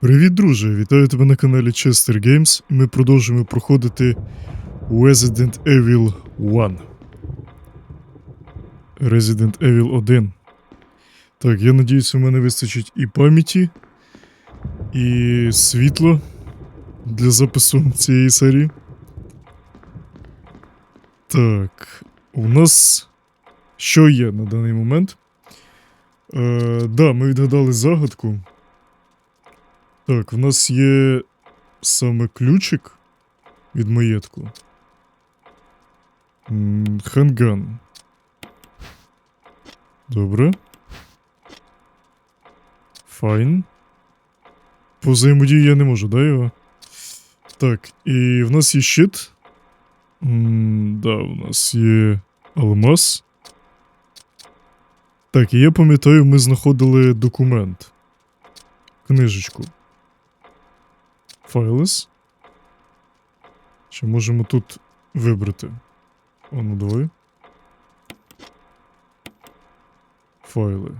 Привіт, друже! Вітаю тебе на каналі Chester Games. Ми продовжуємо проходити Resident Evil 1. Resident Evil 1. Так, я надіюся, у мене вистачить і пам'яті, і світла для запису цієї серії. Так, у нас що є на даний момент? Е, да, ми відгадали загадку. Так, в нас є саме ключик від маєтку. Ханган. Добре. Файн. По взаємодії я не можу, да, його? Так, і в нас є щит. М, Да, у нас є алмаз. Так, і я пам'ятаю, ми знаходили документ. Книжечку. Файлес. Чи можемо тут вибрати? Ну давай. Файли.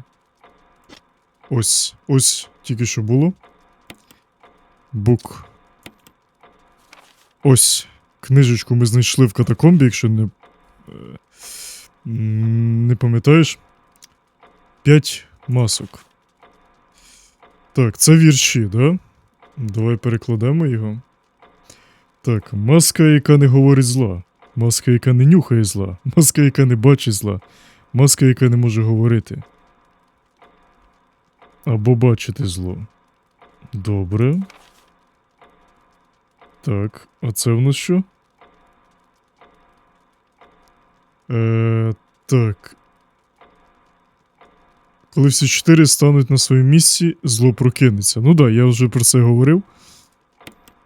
Ось. Ось тільки що було. Бук. Ось. Книжечку ми знайшли в катакомбі, якщо не. е, Не пам'ятаєш. П'ять масок. Так, це вірші, да? Давай перекладемо його. Так, маска, яка не говорить зла. Маска, яка не нюхає зла. Маска, яка не бачить зла. Маска, яка не може говорити. Або бачити зло. Добре. Так, а це в нас що? Е, так. Коли всі чотири стануть на своєму місці, зло прокинеться. Ну да, я вже про це говорив.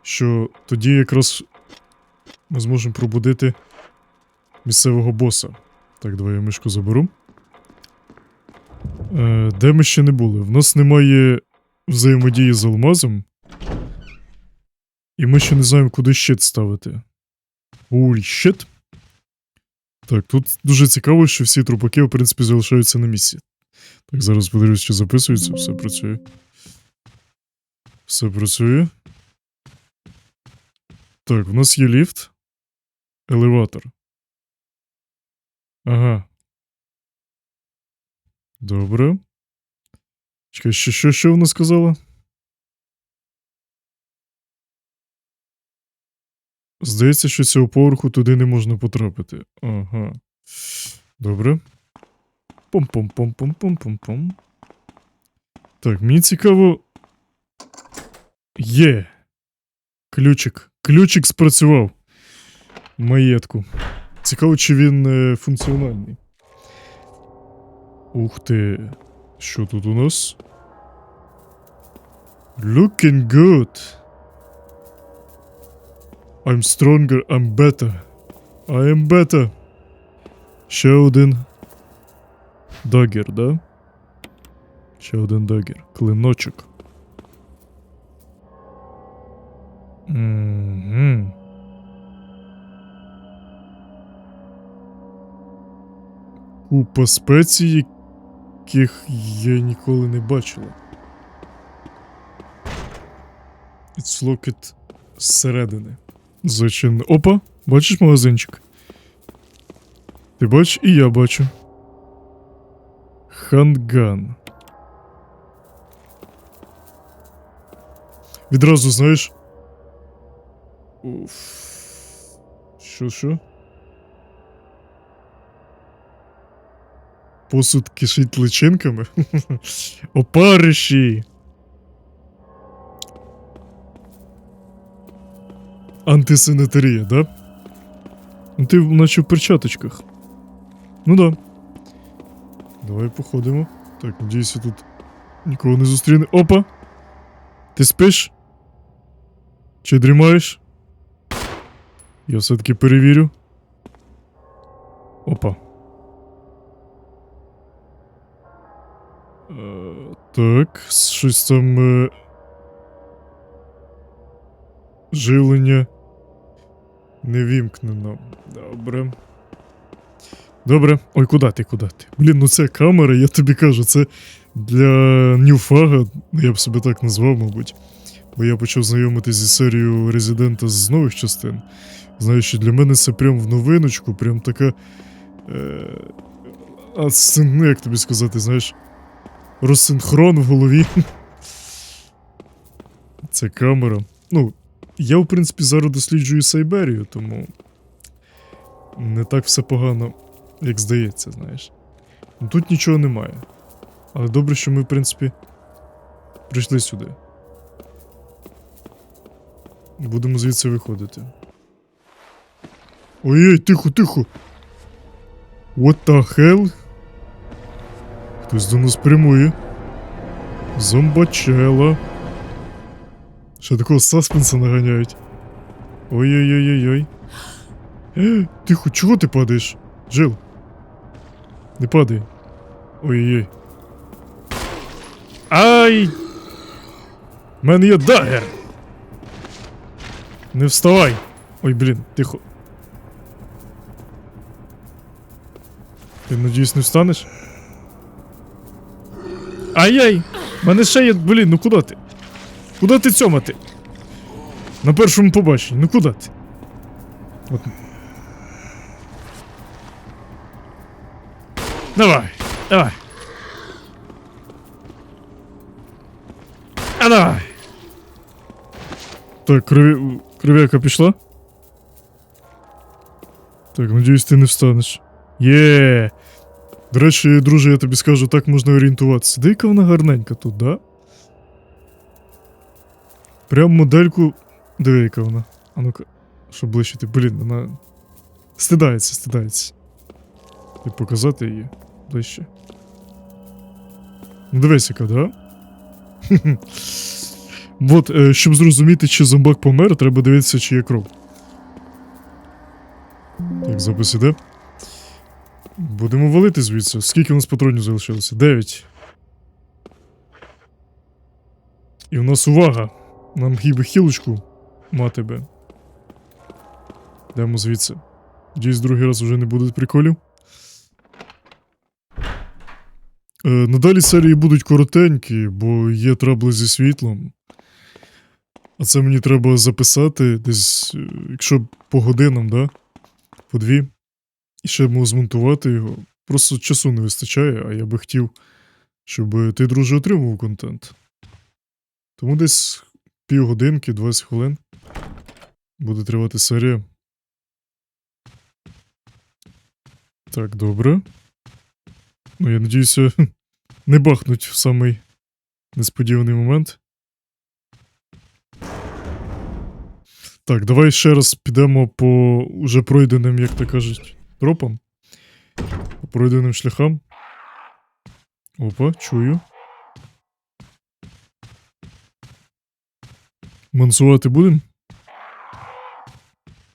Що тоді якраз ми зможемо пробудити місцевого боса. Так, давай я мишку заберу. Е, де ми ще не були? В нас немає взаємодії з алмазом. І ми ще не знаємо, куди щит ставити. Уль, щит. Так, тут дуже цікаво, що всі трупаки, в принципі, залишаються на місці. Так, зараз подивлюсь, чи записується, все працює. Все працює. Так, у нас є ліфт. Елеватор. Ага. Добре. Чекай, що, що, що вона сказала? Здається, що цього поверху туди не можна потрапити. Ага. Добре. Пом-пом-пом-пом-пом-пом-пом. Так, мені цікаво. Є. Ключик. Ключик спрацював. Маєтку. Цікаво, чи він е, функціональний. Ух ти. Що тут у нас? Looking good. I'm stronger, I'm better. I am better. Ще один. Дагер, да? Ще один дагер. Клиночок. Угу. Купа спецій, яких я ніколи не бачила. Locked зсередини. Зачинено. Опа, бачиш магазинчик? Ти бачиш, і я бачу. Ханган. Відразу знаєш. Уф. Що, що? Посуд кишить личинками? Опариші! Антисанітарія, да? Ну ти наче в перчаточках. Ну да. Давай походимо. Так, надіюся, тут нікого не зустріне. Опа! Ти спиш? Чи дрімаєш? Я все-таки перевірю. Опа. Е, так, щось там. Е... Живлення не вімкнено. Добре. Добре. Ой, куди ти, куди ти? Блін, ну це камера, я тобі кажу, це для ньюфага, я б себе так назвав, мабуть. Бо я почав знайомитись зі серією Резидента з нових частин. Знаю, що для мене це прям в новиночку, прям така. Е, а це, ну як тобі сказати, знаєш, розсинхрон в голові. Це камера. Ну, я, в принципі, зараз досліджую Сайберію, тому не так все погано, як здається, знаєш. Ну, Тут нічого немає. Але добре, що ми, в принципі, прийшли сюди. Будемо звідси виходити. Ой-ой, тихо, тихо. What the hell? Хтось до нас прямує. Зомбачела. Ще такого саспенса наганяють. Ой-ой-ой-ой-ой. Тихо, чого ти падаєш? Джил. Не падай. Ой-ой-ой. Ай! У мене є дагер! Не вставай! Ой, блін, тихо. Ти надіюсь, не встанеш? Ай-яй! У мене ще є. Блін, ну куди ти? Куди ти цьомати? На першому побаченні, ну куди ти? От. Давай, давай. А давай. Так, крові... кров'яка пішла? Так, надіюсь, ти не встанеш. Є. До речі, друже, я тобі скажу, так можна орієнтуватися. Деяка вона гарненька тут, да? Прям модельку. Диви, яка вона. А ну-ка, щоб ближче ти. Блін, вона. Стидається, стидається. І показати її ближче. Ну дивись, яка, да? От, е, щоб зрозуміти, чи зомбак помер, треба дивитися, чи є кров. Так, запис іде. Будемо валити звідси. Скільки у нас патронів залишилося? Дев'ять. І у нас увага! Нам хіба хілочку мати би. Йдемо звідси. Надіюсь, другий раз вже не буде приколів. Е, надалі серії будуть коротенькі, бо є трабли зі світлом. А це мені треба записати десь, е, якщо по годинам, да? По дві. І ще можу змонтувати його. Просто часу не вистачає, а я би хотів, щоб ти, друже, отримував контент. Тому десь півгодинки, 20 хвилин буде тривати серія. Так, добре. Ну, я надіюся, не бахнуть в самий несподіваний момент. Так, давай ще раз підемо по уже пройденим, як то кажуть, тропам. По пройденим шляхам. Опа, чую. Мансувати будем?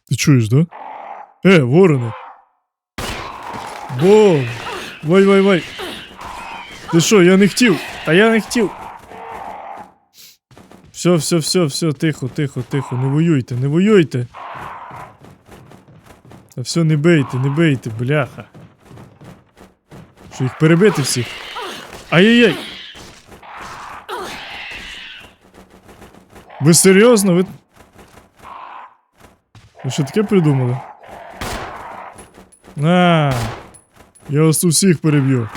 Ти чуєш, да? Е, ворони! Бо! Вай, вай, вай! Ти що, я не хотів? Та я не хотів! Все, все, все, все, тихо, тихо, тихо, не воюйте, не воюйте. Та все, не бийте, не бийте, бляха. Що їх перебити всіх? Ай-яй-яй! Ви серйозно? Ви... Ви що таке придумали? На! Я вас усіх переб'ю.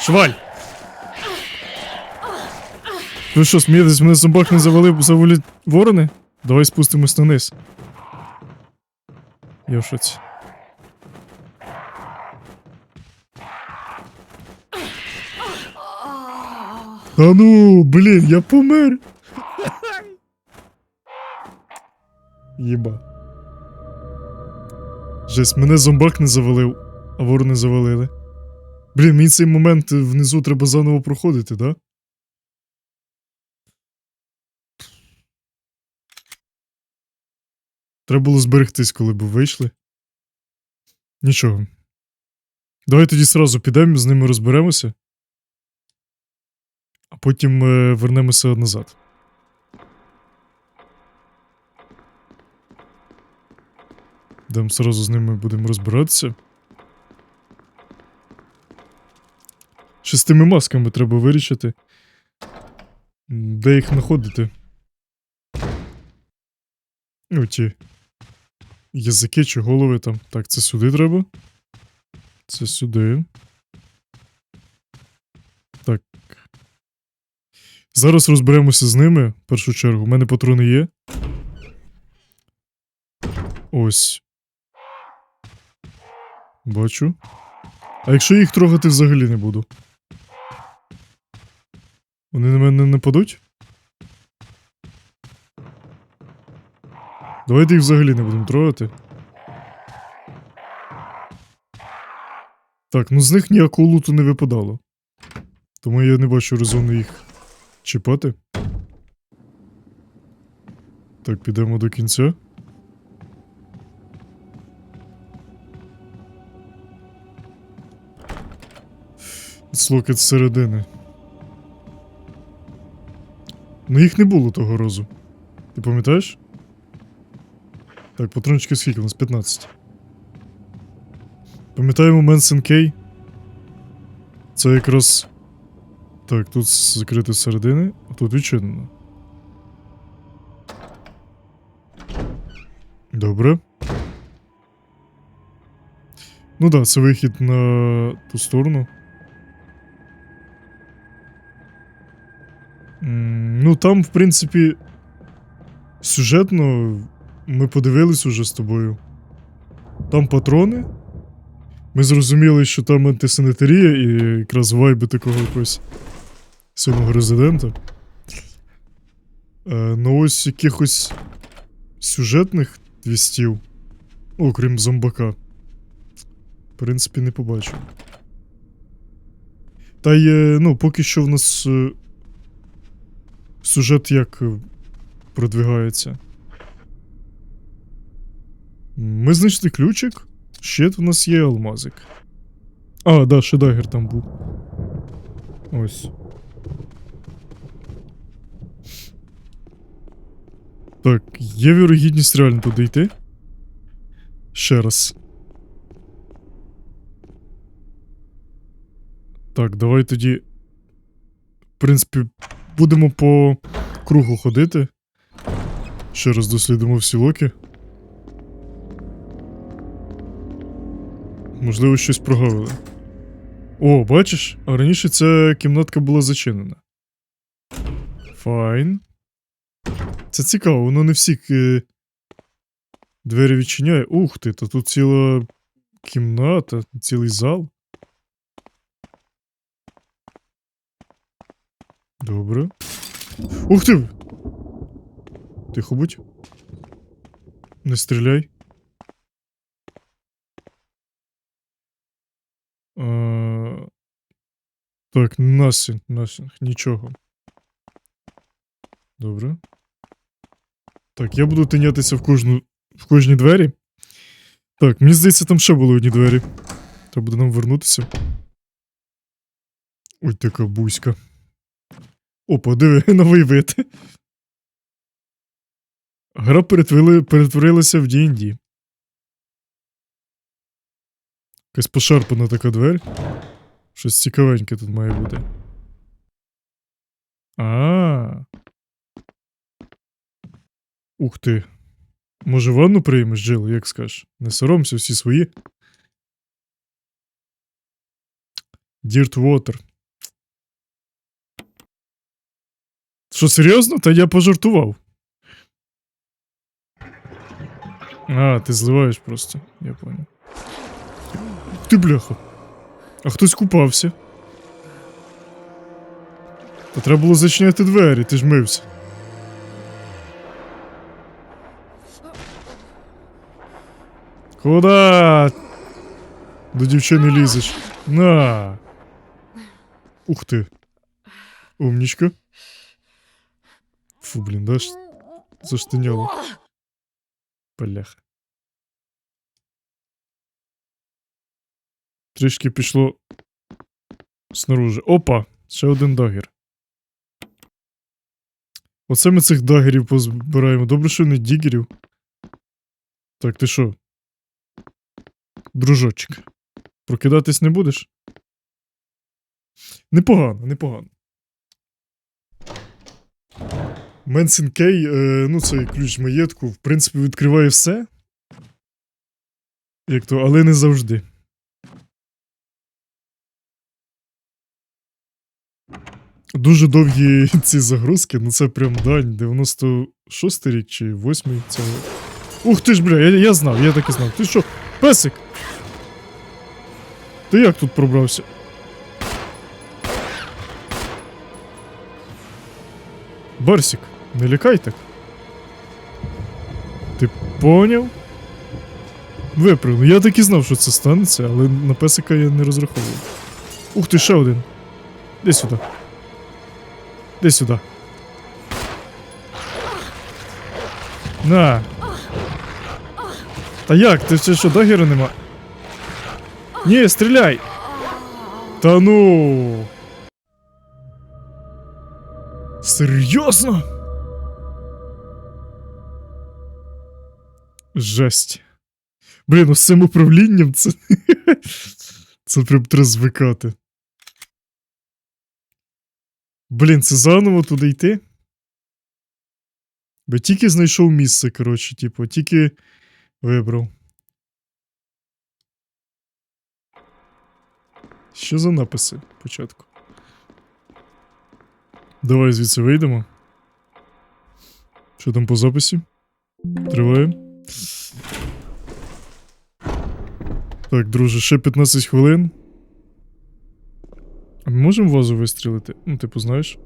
Шваль! Ну що, смієтесь, мене зомбак не завалив завалять ворони? Давай спустимось на низ. В. Та ну, блін, я помер. Єба. Жесть, мене зомбак не завалив, а ворони завалили. Блін, мені цей момент внизу треба заново проходити, да? Треба було зберегтись, коли б вийшли. Нічого. Давай тоді сразу підемо, з ними розберемося. А потім е, вернемося назад. Йдемо сразу з ними будемо розбиратися. Ще з тими масками треба вирішити. Де їх знаходити? Ну, ті. Язики чи голови там. Так, це сюди треба. Це сюди. Так. Зараз розберемося з ними в першу чергу. У мене патрони є. Ось. Бачу. А якщо їх трогати взагалі не буду? Вони на мене не нападуть? Давайте їх взагалі не будемо трогати. Так, ну з них ніякого луту не випадало. Тому я не бачу резону їх чіпати. Так, підемо до кінця. Слокет зсередини. Ну їх не було того разу. Ти пам'ятаєш? Так, патрончики скільки у нас? 15. Пам'ятаємо Менсен Кей? Це якраз. Так, тут закрито зсередини, а тут відчинено. Добре. Ну да, це вихід на ту сторону. М, Ну, там, в принципі, сюжетно ми подивились уже з тобою. Там патрони. Ми зрозуміли, що там антисанітарія і якраз вайби такого якогось сьомого резидента. Е, ну ось якихось сюжетних твістів, окрім зомбака. В принципі, не побачив. Та е, ну, поки що в нас е, сюжет як е, продвигається. Ми знайшли ключик. Ще в нас є алмазик. А, да, ще дагер там був. Ось. Так, є вірогідність реально туди йти. Ще раз. Так, давай тоді. В принципі, будемо по кругу ходити. Ще раз дослідимо всі локи. Можливо, щось прогавили. О, бачиш? А раніше ця кімнатка була зачинена. Файн. Це цікаво, воно не всі е, двері відчиняє. Ух ти, то тут ціла кімната, цілий зал. Добре. Ух ти! Тихо будь. Не стріляй. А... Так, насінг, насінг, нічого. Добре. Так, я буду тинятися в кожну. в кожній двері. Так, мені здається, там ще були одні двері. Треба буде нам вернутися. Ой, така бузька. Опа, диви, новий вид. Гра перетворилася в D&D. Якась пошарпана така двері. Щось цікавеньке тут має бути. А. Ух ти. Може, ванну приймеш, Джил, як скажеш? Не соромся, всі свої. Dirt Water. Що, серйозно? Та я пожартував. А, ти зливаєш просто, я понял. Ух Ти бляха. А хтось купався. Та треба було зачиняти двері, ти ж мився. Куда? До дівчини лізеш. На. Ух ти. Умнічка. Фу, блін, да? ж- Заштиняло. Бляха. Трішки пішло снаружи. Опа! Ще один дагер. Оце ми цих дагерів позбираємо. Добре, що не дігерів. Так, ти що? Дружочок. Прокидатись не будеш? Непогано, непогано. Менсін Кей, е, ну цей ключ маєтку, в принципі, відкриває все. Як то, але не завжди. Дуже довгі ці загрузки, ну це прям дань. 96 рік чи 8 цього. Ух ти ж, бля, я, я знав, я так і знав. Ти що, песик? Ти як тут пробрався? Барсік, не лякай так. Ти поняв? Випрыгну. Я так і знав, що це станеться, але на песика я не розраховував. Ух ти, ще один. Іди сюди. Іди сюди. На. Та як? Ти ще що, дагера нема? Ні, стріляй! Та ну. Серйозно? Жесть. Блін, ну з цим управлінням це. це прям треба звикати. Блін, це заново туди йти. Бо тільки знайшов місце, коротше, типу, тільки вибрав. Що за написи спочатку? Давай звідси вийдемо. Що там по записі? Триває. Так, друже, ще 15 хвилин. А ми можемо вазу вистрілити? Ну, типу, знаєш?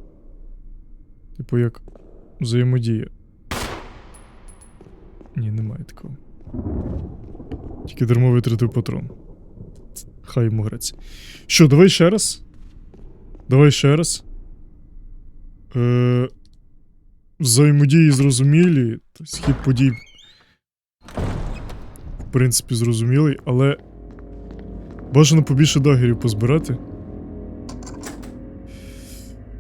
Типу, як взаємодія. Ні, немає такого. Тільки дармо витратив патрон. Хай йому греться. Що, давай ще раз? Давай ще раз. Е, взаємодії зрозумілі. Тобто хід подій. Принципі, зрозумілий, але. Бажано побільше дагерів позбирати.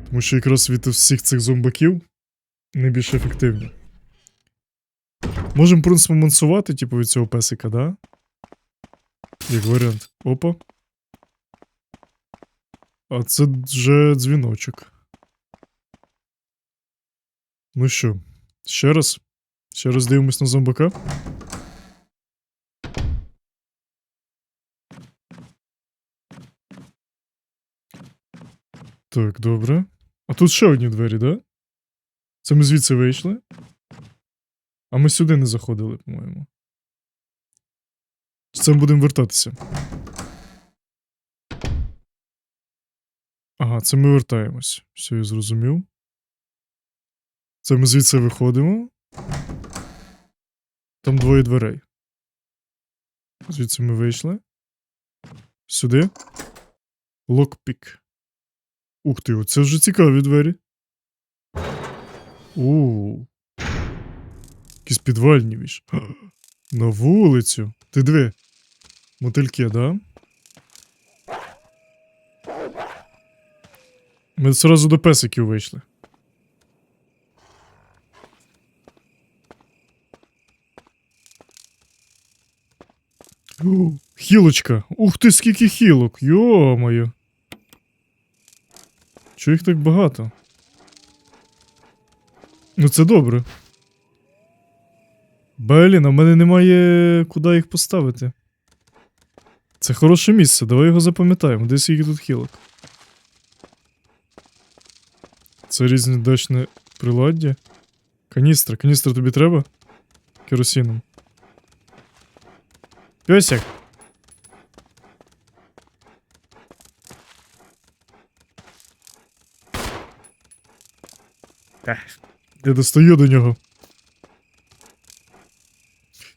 Тому що якраз від всіх цих зомбаків найбільш ефективні. Можемо, в принципі, мансувати, типу, від цього песика, да? Як варіант. Опа. А це вже дзвіночок. Ну що, ще раз? Ще раз дивимось на зомбака. Так, добре. А тут ще одні двері, да? Це ми звідси вийшли? А ми сюди не заходили, по-моєму. Це ми будемо вертатися? Ага, це ми вертаємось. Все, я зрозумів. Це ми звідси виходимо. Там двоє дверей. Звідси ми вийшли. Сюди. Локпік. Ух ти, оце вже цікаві двері. У. Якісь підвальні віж. На вулицю. Ти диви. Мотильки, да? Ми зразу до песиків вийшли. О, Хілочка. Ух ти, скільки хілок. Йо-моє. Чого їх так багато? Ну це добре. Блін, а в мене немає куди їх поставити. Це хороше місце, давай його запам'ятаємо. Де скільки тут хілок. Це різні дачне приладдя. Каністра. Каністра тобі треба? Керосином. Пьосик. Я достаю до нього.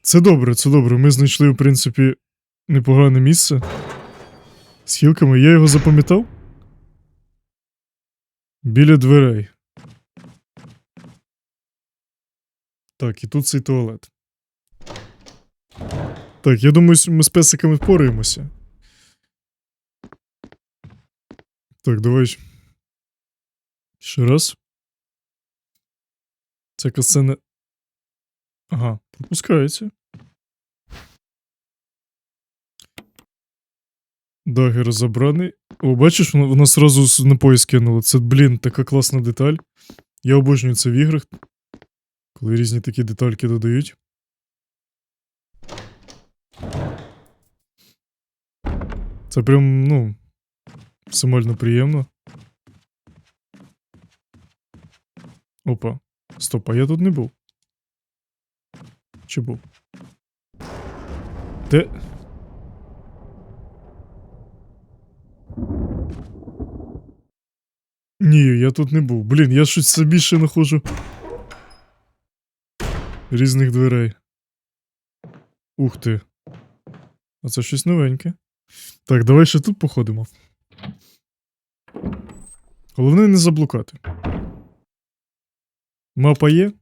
Це добре, це добре. Ми знайшли, в принципі, непогане місце. З хілками. Я його запам'ятав? Біля дверей. Так, і тут цей туалет. Так, я думаю, ми з песиками впораємося. Так, давай. Ще раз. Ця касцена. Ага, пропускається. Дагер забраний. О, бачиш, воно сразу з- на поїзд кинуло. Це, блін, така класна деталь. Я обожнюю це в іграх, коли різні такі детальки додають. Це прям, ну, максимально приємно. Опа. Стоп, а я тут не був. Чи був? Де? Ні, я тут не був. Блін, я щось собі ще знаходжу. Різних дверей. Ух ти. А це щось новеньке. Так, давай ще тут походимо. Головне не заблукати. Мапа є?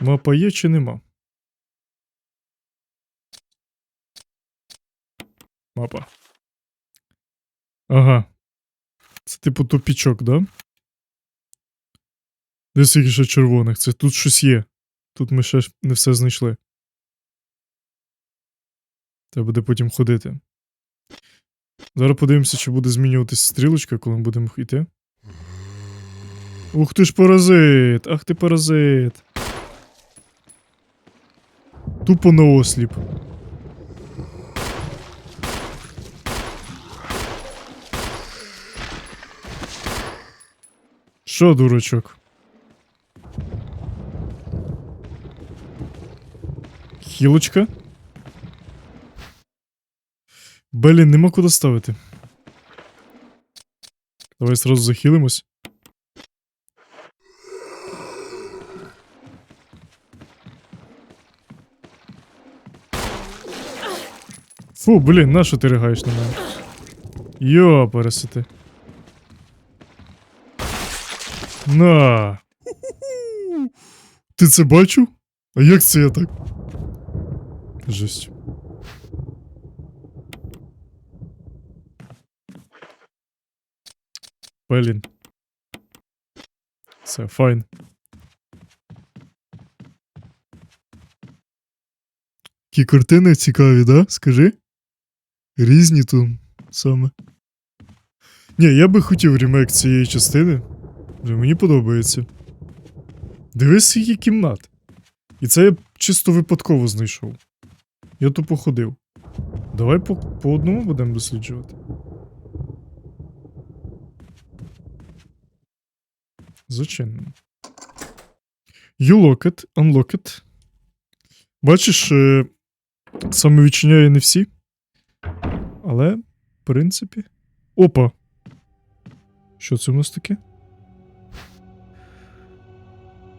Мапа є чи нема? Мапа. Ага. Це типу тупічок, да? Де скільки ще червоних? Це тут щось є. Тут ми ще не все знайшли. Треба буде потім ходити. Зараз подивимося, чи буде змінюватися стрілочка, коли ми будемо йти. Ух ти ж паразит! Ах ти паразит! Тупо на осліп. Що, дурачок? Хілочка? Блін, нема куди ставити. Давай сразу захилимось. Фу, блін, на що ти ригаєш на мене? Йо, пересити. На. Ти це бачив? А як це я так? Жесть. Блін. Все, файн. Ті картини цікаві, да? Скажи? Різні тут саме. Ні, я би хотів ремейк цієї частини. Мені подобається. Дивись, скільки кімнат. І це я чисто випадково знайшов. Я тупо ходив. Давай по, по одному будемо досліджувати. Зачинено. You lock it, unlock it. Бачиш, е, саме відчиняє не всі. Але, в принципі. Опа! Що це у нас таке?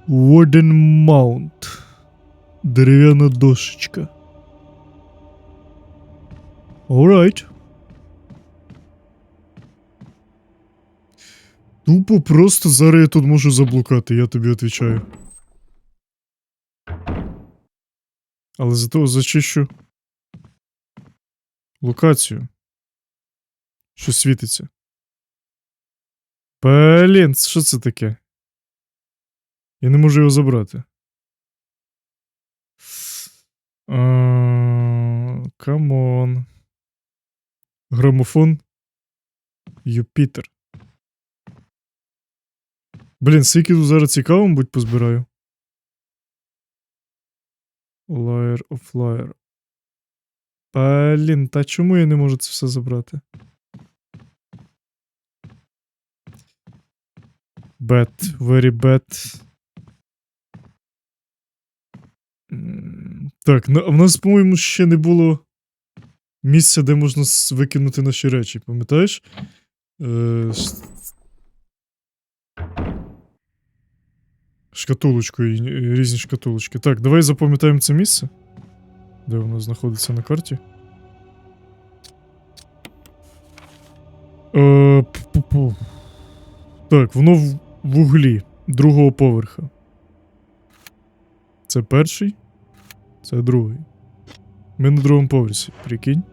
Wooden Mount. Дерев'яна дошечка. Alright. Тупо просто зараз я тут можу заблукати, я тобі відповідаю. Але зато зачищу локацію. Що світиться. Блін, що це таке? Я не можу його забрати. Камон. Грамофон. Юпітер. Блін, скільки тут зараз цікаво, мабуть, позбираю. Liar of liar. Блін, та чому я не можу це все забрати? Bad, very bad. Так, ну, в нас, по-моєму, ще не було місця, де можна викинути наші речі, пам'ятаєш? Е, ш- Шкатулочкою, е, різні шкатулочки. Так, давай запам'ятаємо це місце. Де воно знаходиться на карті. Е, пу-пу-пу. Так, воно в, в углі другого поверха. Це перший, це другий. Ми на другому поверсі, прикинь.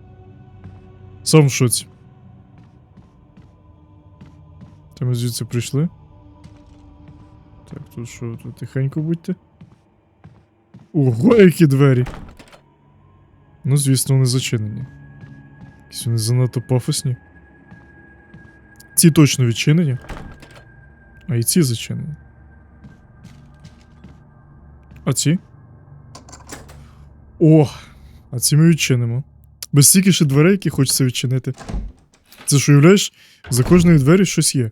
Сам в шоці. Та ми звідси прийшли. Так, тут що, тут тихенько будьте. Ого, які двері. Ну, звісно, вони зачинені. Якісь вони занадто пафосні. Ці точно відчинені. А і ці зачинені. А ці? О! А ці ми відчинимо. Без стільки ще дверей, які хочеться відчинити. Це ж уявляєш, за кожною двері щось є.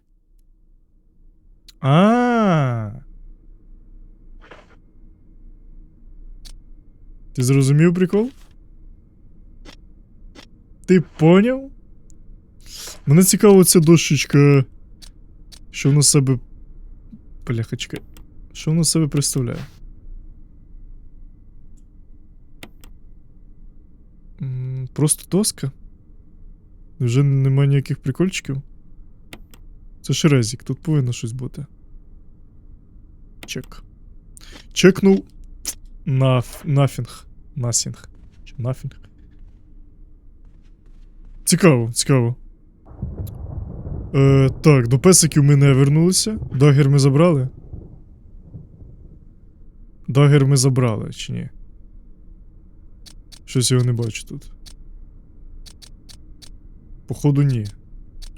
А. Ти зрозумів прикол? Ти поняв? Мене цікаво ця дощечка. Що вона себе. Бляха. Що вона себе представляє? Просто доска. Вже немає ніяких прикольчиків. Це ж резік, тут повинно щось бути. Чек. Чекнув. Наф... Нафінг. Насінг. Нафінг. Цікаво, цікаво. Е, так, до песиків ми не вернулися. Дагер ми забрали. Дагер ми забрали, чи ні? Щось його не бачу тут. Походу, ні.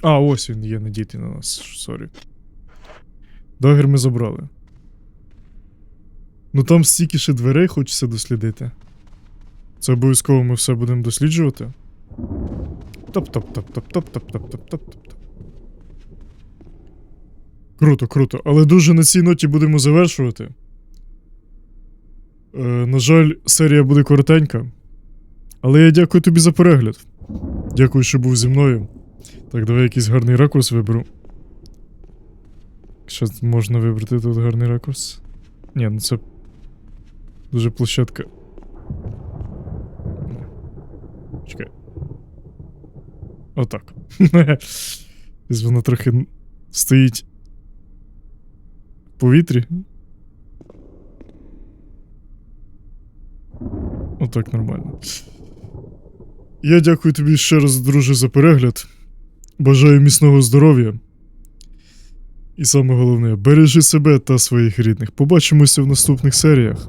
А, ось він є надітий на нас. Сорі. Дагер ми забрали. Ну там стільки ще дверей хочеться дослідити. Це обов'язково ми все будемо досліджувати. Топ-топ-топ-топ-топ-топ-топ-топ-топ-топ. Круто, круто. Але дуже на цій ноті будемо завершувати. Е, на жаль, серія буде коротенька. Але я дякую тобі за перегляд. Дякую, що був зі мною. Так, давай якийсь гарний ракурс виберу. Що можна вибрати тут гарний ракурс? Ні, ну це. Дуже площадка. Чекай. Отак. Воно трохи стоїть в повітрі. Отак нормально. Я дякую тобі ще раз, друже, за перегляд. Бажаю міцного здоров'я. І саме головне, бережи себе та своїх рідних. Побачимося в наступних серіях.